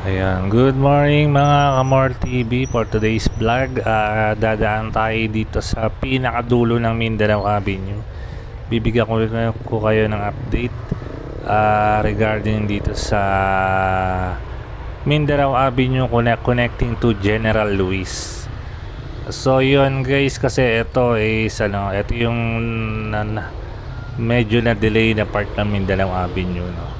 Ayan, good morning mga Kamor TV for today's vlog. Ah, dadaan tayo dito sa pinakadulo ng Mindanao Avenue. Bibigyan ko, ko kayo ng update ah, regarding dito sa Mindanao Avenue connect, connecting to General Luis. So yun guys kasi ito is ano, ito yung na- medyo na delay na part ng Mindanao Avenue no.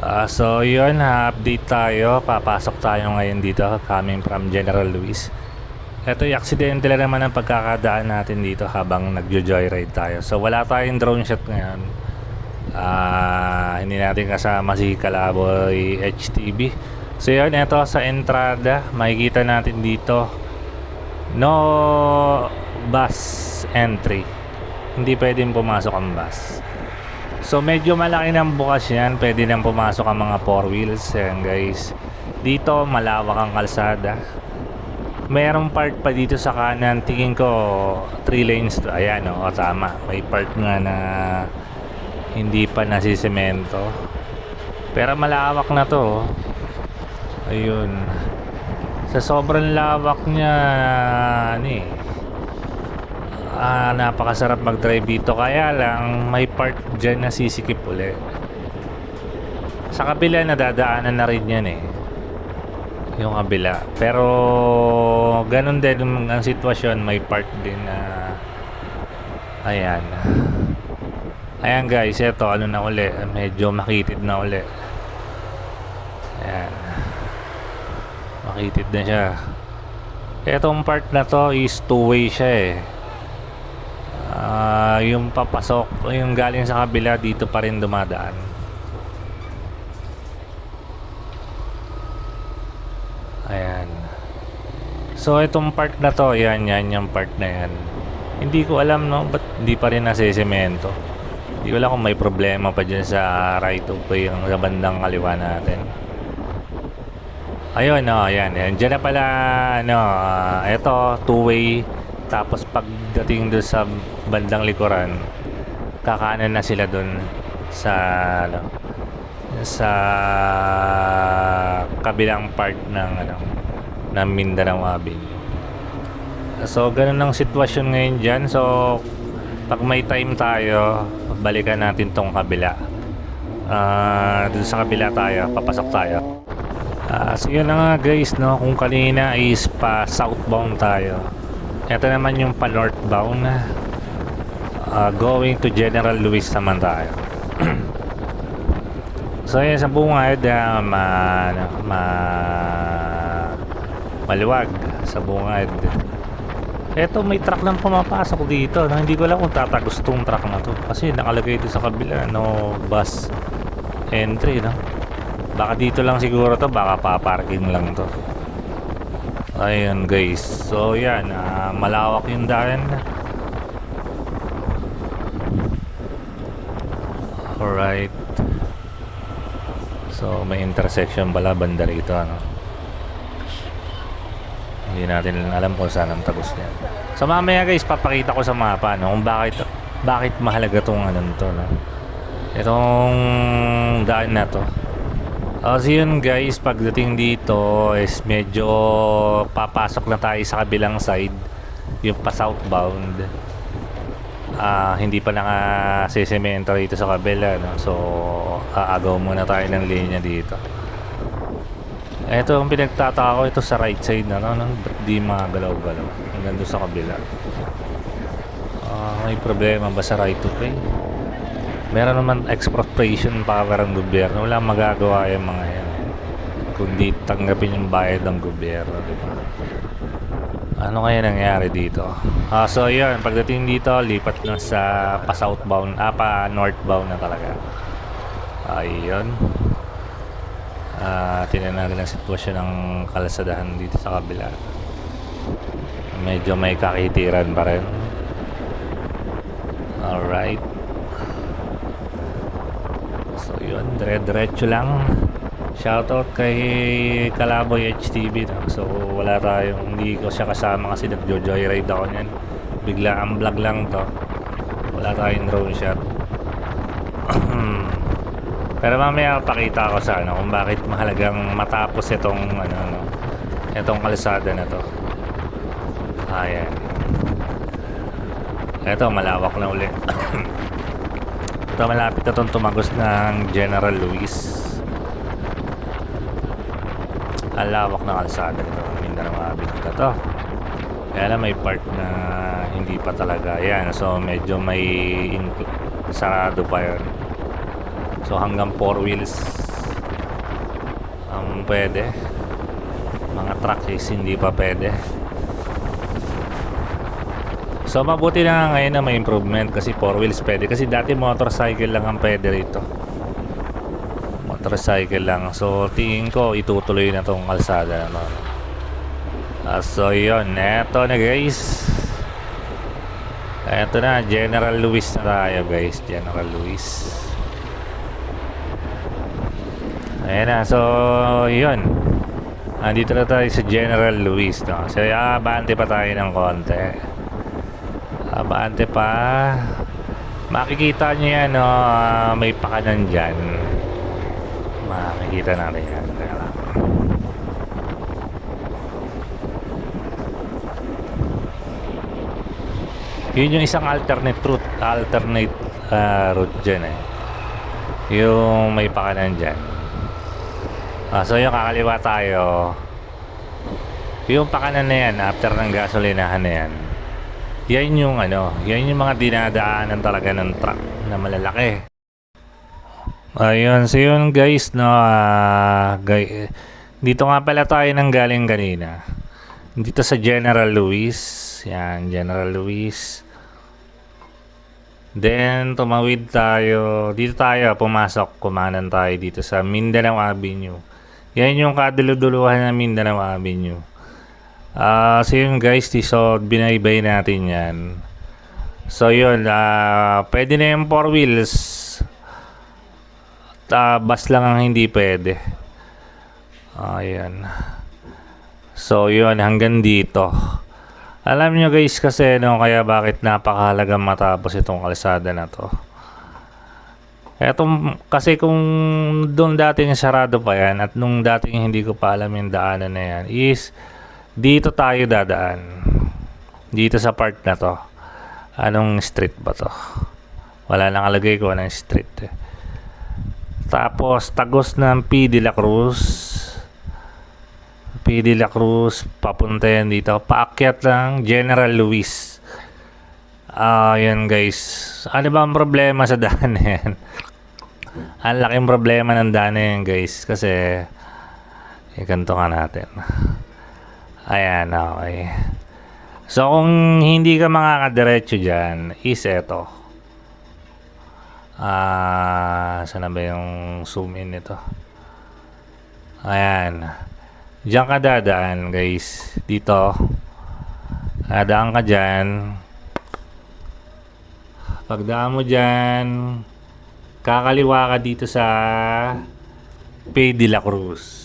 Ah, so yun, ha-update tayo. Papasok tayo ngayon dito coming from General Luis. Ito yung aksidente lang naman ang pagkakadaan natin dito habang nagjo-joyride tayo. So wala tayong drone shot ngayon. Ah, hindi natin kasama si Kalaboy HTV. So yun, ito sa entrada, makikita natin dito no bus entry. Hindi pwedeng pumasok ang bus. So medyo malaki ng bukas yan. Pwede nang pumasok ang mga four wheels. Ayan guys. Dito malawak ang kalsada. Mayroong part pa dito sa kanan. Tingin ko 3 lanes to. Ayan o, oh, tama. May part nga na hindi pa nasisemento. Pero malawak na to. oh. Ayun. Sa sobrang lawak niya, ano eh, Ah, napakasarap mag-drive dito. Kaya lang, may part dyan na sisikip uli. Sa kabila, nadadaanan na rin yan eh. Yung kabila. Pero, ganun din ang sitwasyon. May part din na... ayan. Ayan guys, eto ano na uli. Medyo makitid na uli. Ayan. Makitid na siya. Etong part na to is two-way siya eh. Ah, yung papasok, yung galing sa kabila dito pa rin dumadaan. Ayan. So itong part na to, yan yan yung part na yan. Hindi ko alam no, ba't hindi pa rin nasisemento. Hindi ko alam kung may problema pa dyan sa right of way yung sa bandang kaliwa natin. Ayun, no, ayan, ayan. Diyan na pala, ano, ah, eto, two-way. Tapos pagdating doon sa bandang likuran, kakanan na sila doon sa, ano, sa kabilang part ng, ano, ng Mindanao Avenue. So, ganun ang sitwasyon ngayon dyan. So, pag may time tayo, balikan natin tong kabila. Ah, doon sa kabila tayo, papasok tayo. Ah, so yun na nga guys, no? Kung kanina is pa southbound tayo. Ito naman yung pa northbound. Ah, going to General Luis naman tayo. so yun sa bungad, ah, ma, ano, ma, maliwag sa bungad. Eto may truck lang pumapasok dito. No? Hindi ko alam kung tatagos tong truck na to. Kasi nakalagay dito sa kabila, no bus entry, no? Baka dito lang siguro to, baka pa-parking lang to. Ayun guys. So yan, ah, malawak yung daan. Alright. So may intersection pala banda rito ano. Hindi natin alam kung saan ang tagos niyan. So mamaya guys, papakita ko sa mapa no, kung bakit bakit mahalaga tong ano to no. Itong daan na to. Uh, so yun guys, pagdating dito is medyo papasok na tayo sa kabilang side, yung pa southbound. Ah, hindi pa naka-sesemento dito sa kabila, no? So, aagaw muna tayo ng linya dito. Ito ang pinagtataka ko, ito sa right side na, no? no? Ba't di magalaw-galaw? Hanggang doon sa kabila. Ah, may problema ba sa right to pay? Meron naman expropriation power ang gobyerno. Wala magagawa yung mga yan. Kundi tanggapin yung bayad ng gobyerno, di? Ano kaya nangyari dito? Ah, so yun, pagdating dito, lipat na sa pa southbound, ah, pa northbound na talaga. Ayun. Ah, tingnan natin ang sitwasyon ng kalasadahan dito sa kabila. Medyo may kakitiran pa rin. Alright. So yun, dire-diretso lang. Shoutout kay Kalaboy HTV. No? So wala tayong, hindi ko siya kasama kasi nagjo-joyride ako niyan. Bigla ang vlog lang to. Wala tayong drone shot. Pero mamaya pakita ko sa ano kung bakit mahalagang matapos itong ano, ano itong kalsada na to. Ayan. Ito malawak na uli. Ito malapit na itong tumagos ng General Luis. Ang lawak na kalsada nito. Mindanao Avenue na to. Kaya lang may part na hindi pa talaga. Yan. So medyo may sarado pa yun. So hanggang 4 wheels ang pwede. Mga truck is hindi pa pwede. So mabuti na nga ngayon na may improvement kasi 4 wheels pwede. Kasi dati motorcycle lang ang pwede rito. Motorcycle lang. So tingin ko itutuloy na tong kalsada na to. Ah, so yun, eto na guys. Eto na, General Luis na tayo guys. General Luis. Ayan na, so yun. Andito na tayo sa General Luis, no? So, abante pa tayo ng konti. Abante pa. Makikita nyo yan, no? ah, may pakanan dyan. Makikita natin yan. Teka. Yun yung isang alternate route. Alternate ah, route dyan, eh. Yung may pakanan dyan. Ah, so yung kakaliwa tayo. Yung pakanan na yan, after ng gasolinahan na yan. Yan yung ano, yan yung mga dinadaanan talaga ng truck na malalaki. Ayun, so yun guys, no, ah, gay- dito nga pala tayo nang galing kanina. Dito sa General Luis, yan, General Luis. Then, tumawid tayo. Dito tayo, pumasok. Kumanan tayo dito sa Mindanao Avenue. Yan yung kaduluduluhan ng Mindanao Avenue. Ah, so yun guys, so binaybay natin yan. So yun, ah, pwede na yung four wheels. Ah, bus lang ang hindi pwede. Ayan. So yun, hanggang dito. Alam nyo guys kasi no, kaya bakit napakahalagang matapos itong kalsada na to. Etong, kasi kung doon dating sarado pa yan at nung dating hindi ko pa alam yung daanan na yan is dito tayo dadaan. Dito sa part na to. Anong street ba to? Wala nang alagay ko anong street eh. Tapos tagos ng P. de la Cruz. P. de la Cruz, papunta yan dito. Paakyat ng General Luis. Ah, yan guys. Ano ba ang problema sa daan na yan? ang laking problema ng daan na yan guys. Kasi, ikanto nga natin. Ayan, okay. So, kung hindi ka makakadiretso dyan, is eto. Ah, saan na ba yung zoom in nito? Ayan. Diyan ka dadaan, guys. Dito. Dadaan ka dyan. Pagdaan mo dyan, kakaliwa ka dito sa Pay de la Cruz.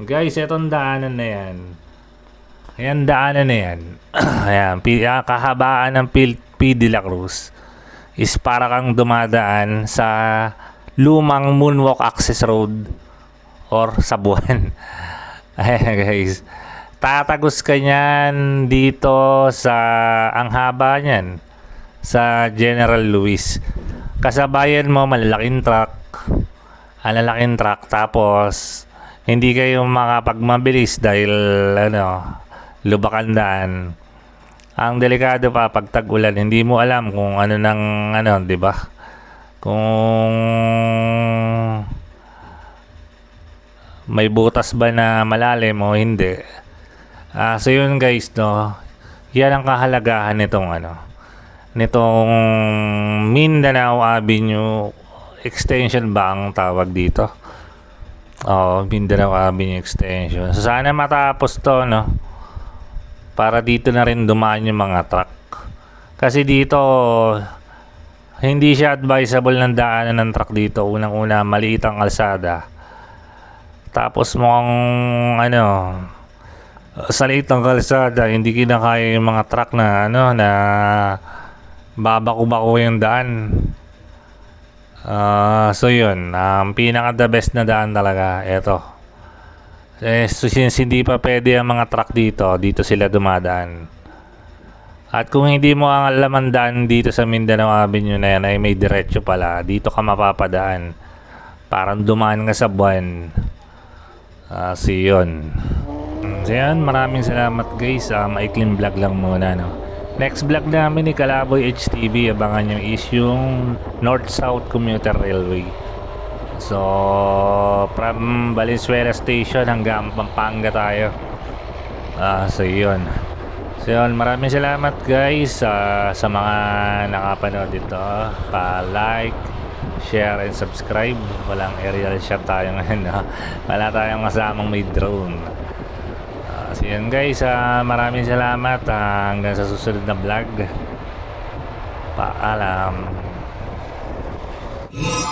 Guys, etong daanan na yan. Ayan, daanan na yan. Ayan, ah, kahabaan ng P, de la Cruz is para kang dumadaan sa lumang moonwalk access road or sa buwan. Ayan guys. Tatagos ka niyan dito sa ang haba niyan sa General Luis. Kasabayan mo malalaking truck. Ang lalaking truck tapos hindi kayo makapagmabilis dahil ano lubakan daan. Ang delikado pa pag tag-ulan, hindi mo alam kung ano nang ano, 'di ba? Kung may butas ba na malalim o hindi. Ah, so yun guys, no. Yan ang kahalagahan nitong ano, nitong Mindanao Avenue extension ba ang tawag dito? Oh, Mindanao Avenue extension. So sana matapos 'to, no. Para dito na rin dumaan yung mga truck. Kasi dito hindi siya advisable ng daanan ng truck dito. Unang-una, maliit ang kalsada. Tapos mukhang ano, sa liit ng kalsada, hindi kinakaya yung mga truck na ano na babako-bako yung daan. Ah, so yun, ang pinaka the best na daan talaga, eto. Eh, so since hindi pa pwede ang mga truck dito, dito sila dumadaan. At kung hindi mo ang alam ang daan dito sa Mindanao Avenue na yan ay may diretso pala, dito ka mapapadaan. Parang dumaan ka sa buwan. Ah, so yun. So yan, maraming salamat guys. Ah, maikling vlog lang muna no. Next vlog namin ni Kalaboy HTV, abangan nyo is yung North-South Commuter Railway. So, from Valenzuela Station hanggang Pampanga tayo. Ah, so yun. So yun, maraming salamat guys ah, sa mga nakapanood dito. Pa-like, share, and subscribe. Walang aerial shot tayo ngayon. No? Wala tayong kasamang may drone. So yun guys, uh, maraming salamat uh, hanggang sa susunod na vlog. Paalam. Yeah.